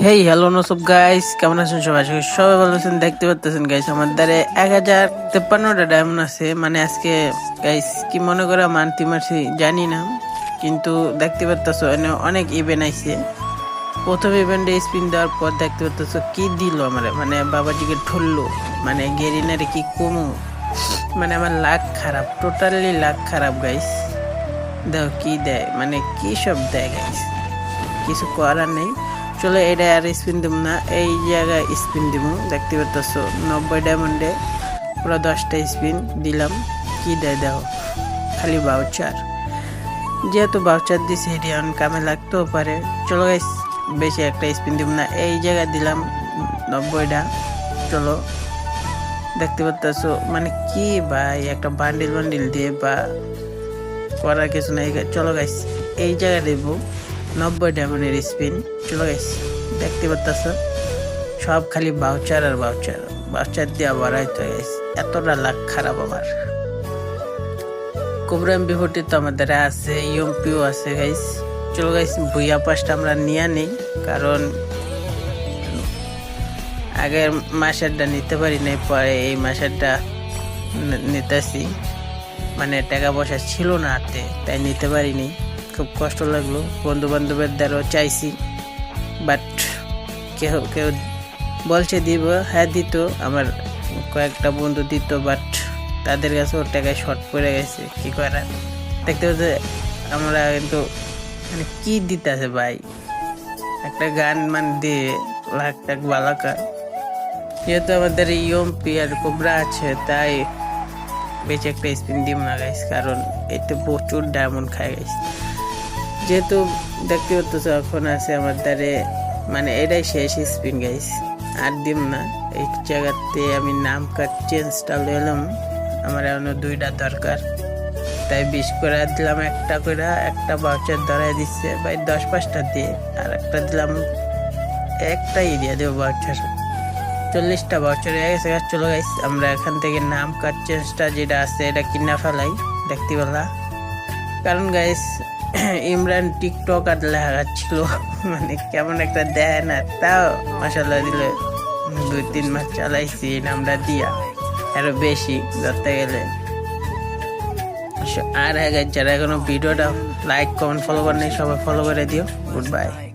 Hey hello নসব guys কেমন আছেন সবাই? আশা সবাই ভালো আছেন। দেখতে পাচ্ছেন গাইস আমার দ্বারে এক হাজার তেপ্পান্নটা ডায়মন্ড আছে। মানে আজকে গাইস কি মনে করে মানতি মারছি জানি না। কিন্তু দেখতে পাচ্ছ অনেক ইভেন্ট আইছে। প্রথম ইভেন্টে স্পিন দেওয়ার পর দেখতে পাচ্ছ কি দিল আমার। মানে বাবাজিকে ঠুললো। মানে গেরিনারে কি কমু। মানে আমার লাখ খারাপ টোটালি লাখ খারাপ গাইস দেখো কি দেয়। মানে কি সব দেয় গাইস কিছু করার নেই। চলো, এটা আর স্পিন দিব না। এই জায়গায় স্পিন দিব দেখতে পাচ্ছ নব্বই ডায়মন্ডে পুরো দশটা স্পিন দিলাম। কি দেয় দেখো, খালি বাউচার যেহেতু বাউচার দিছে, এটি এখন কামে লাগতেও পারে। চলো গাইস বেশি একটা স্পিন দিব না। এই জায়গায় দিলাম নব্বইটা চলো, দেখতে পাচ্ছ মানে কি ভাই, একটা বান্ডিল বান্ডিল দিয়ে বা করার কিছু নাই। চলো গাইস এই জায়গায় দেব। নব্বই ডায়মন্ডের স্পিন চলো গাইস দেখতে পাচ্ছ সব খালি বাউচার আর বাউচার বাউচার দেওয়া বাড়াইতে গাইস এতটা লাখ খারাপ আমার। কোবরাম বিভূতি তো আমাদের আছে ইউমপিও আছে গাইস চলো গাইস ভুইয়া পাসটা আমরা নিয়ে নেই, কারণ আগের মাসেরটা নিতে পারি নাই, পরে এই মাসেরটা নিতেছি। মানে টাকা পয়সা ছিল না হাতে, তাই নিতে পারিনি। খুব কষ্ট লাগল। বন্ধু বান্ধবের দ্বারাও চাইছি বাট কেউ কেউ বলছে দিব হ্যাঁ দিত, আমার কয়েকটা বন্ধু দিত বাট তাদের কাছে ওর টাকায় শর্ট পড়ে গেছে, কি করার? দেখতে পাচ্ছে আমরা কিন্তু মানে কি দিতেছে ভাই? একটা গান মান দিয়ে লাখ টাক বালাকা। যেহেতু আমাদের ইয়মপি আর কোবরা আছে, তাই বেঁচে একটা স্পিন দিম না গাইস কারণ এতে প্রচুর ডায়মন্ড খায় গাইস যেহেতু দেখতে পাচ্ছ এখন আছে আমার দ্বারে মানে এটাই শেষ স্পিন গাইস আর দিম না। এই জায়গাতে আমি নাম কার্ড চেঞ্জটা এলাম আমার এখনও দুইটা দরকার। তাই বিশ করে দিলাম, একটা করে, একটা বাউচার ধরাই দিচ্ছে। ভাই, দশ পাঁচটা দিয়ে। আর একটা দিলাম একটা এরিয়া দেবো বাউচার চল্লিশটা বছর হয়ে গেছে। চলে গাইস আমরা এখান থেকে নাম কার্ড চেঞ্জটা যেটা আছে, এটা কিনা ফেলাই। দেখতে পেলা কারণ গাইস ইমরান টিকটক আর লাগাচ্ছিল। মানে কেমন একটা দেয় না, তাও মশালা দিলে দুই, তিন মাস চালাইছি, নামটা দিয়া। আরও বেশি ধরতে গেলে। আর হ্যাঁ যারা এখনও ভিডিওটা লাইক কমেন্ট ফলো করেন সবাই ফলো করে দিও। Good bye